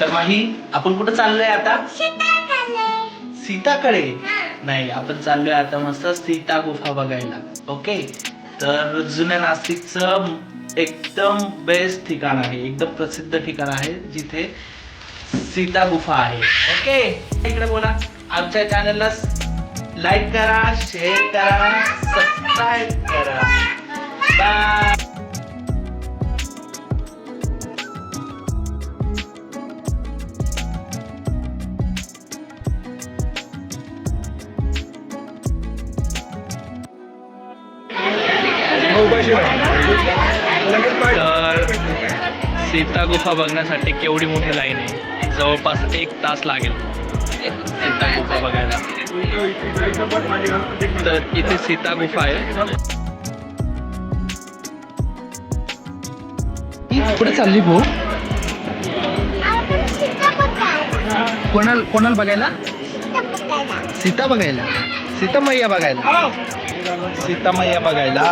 तर माही आपण कुठं चाललोय आता? सीताकडे नाही आपण चाललोय आता मस्त सीता गुफा बघायला. ओके? तर जुन्या नाशिकचं एकदम बेस्ट ठिकाण आहे एकदम प्रसिद्ध ठिकाण आहे जिथे सीता गुफा आहे. ओके? इकडे बोला. आमच्या चॅनलला लाईक करा शेअर करा सबस्क्राईब करा. बाय तर सीता गुफा बघण्यासाठी केवढी मोठी लाईन आहे? जवळपास एक तास लागेल. सीता गुफा बघायला. तर इथे सीता गुफा आहे. कुठे चालली भाऊ? कोणाला कोणाला बघायला? सीता बघायला. सीता मैया बघायला. सीता मैया बघायला.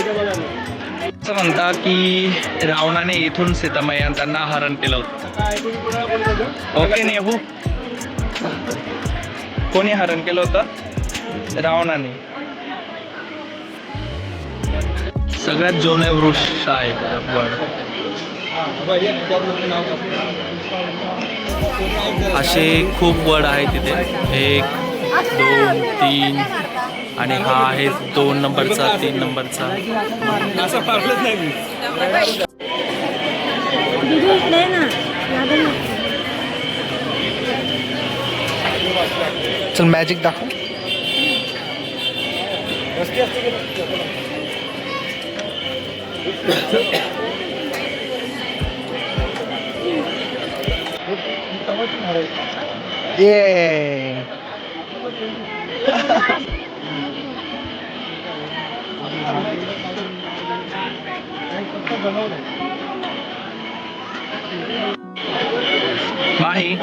असं म्हणता की रावणाने इथून सीतामय्या त्यांना हरण केलं होतं. ओके नेहू. कोणी हरण केलं होतं? रावणाने. सगळ्यात जुने वृक्ष आहे वड असे खूप वड आहे तिथे एक दोन तीन आणि हा आहे दोन नंबरचा तीन नंबरचा. चल मॅजिक दाखव. ये माही.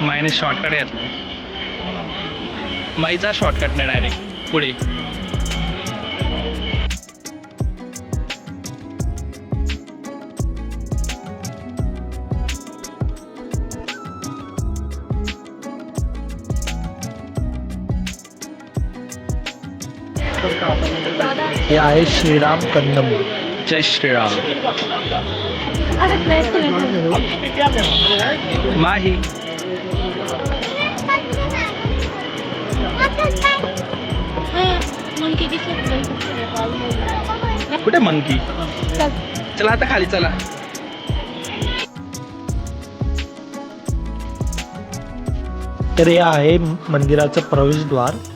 माईने शॉर्टकट घेतलं. माईचा शॉर्टकट नाही डायरेक्ट पुढे. हे आहे श्रीराम कन्नम. जय श्रीराम. माही. दिसत कुठे मंकी चल। चला आता खाली चला. तर हे आहे मंदिराचं प्रवेशद्वार.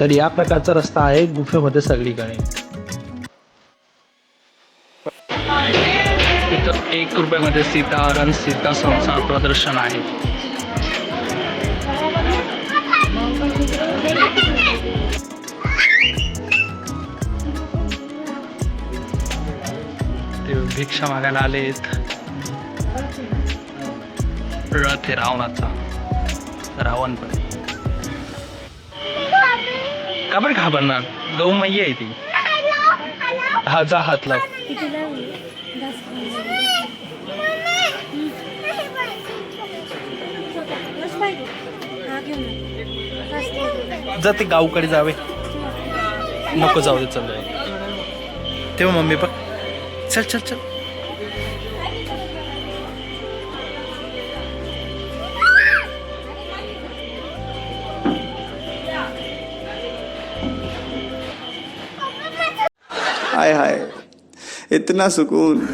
तर या प्रकारचा रस्ता आहे गुफेमध्ये सगळीकडे. इथं एक रुपयामध्ये सीताहरण सीता संसार प्रदर्शन आहे. ते भिक्षा मागायला आलेत. रथ आहे रावणाचा. रावण पण. का बरं घाबरणार? गौ मैया आहे ती. हा जा हात लाव जा ते गावकडे जावे. नको जाऊ दे चल तेव्हा मम्मी बघ चल चल चल. हाय हाय. इतना सुकून.